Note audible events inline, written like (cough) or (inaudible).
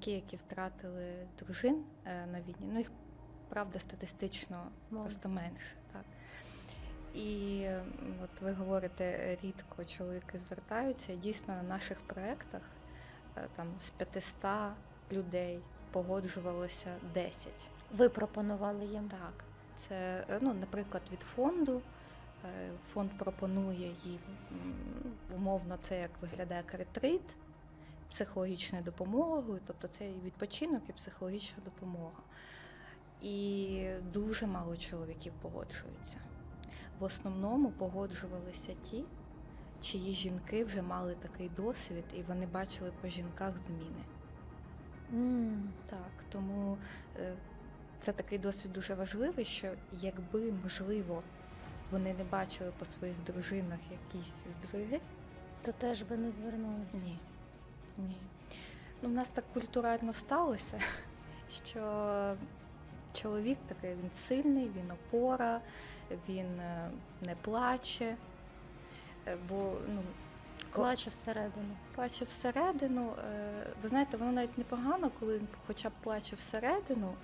чоловіки, які втратили дружин е, на війні, ну їх правда статистично Мало. просто менше. Так. І от ви говорите, рідко чоловіки звертаються. Дійсно на наших проєктах е, там з 500 людей погоджувалося 10. Ви пропонували їм. Так, це, е, ну, наприклад, від фонду. Фонд пропонує їм умовно це як виглядає ретрит, психологічною допомогою, тобто це і відпочинок, і психологічна допомога. І дуже мало чоловіків погоджуються. В основному погоджувалися ті, чиї жінки вже мали такий досвід, і вони бачили по жінках зміни. М, Так, тому е, це такий досвід дуже важливий, що якби, можливо, вони не бачили по своїх дружинах якісь здвиги. То теж би не звернулися. Ні. Ні. Ну, в нас так культурально сталося, (laughs) що чоловік такий, він сильний, він опора, він е, не плаче. Е, Бо ну, Плаче всередину. плаче всередину. Е, Ви знаєте, воно навіть непогано, коли він хоча б плаче всередину,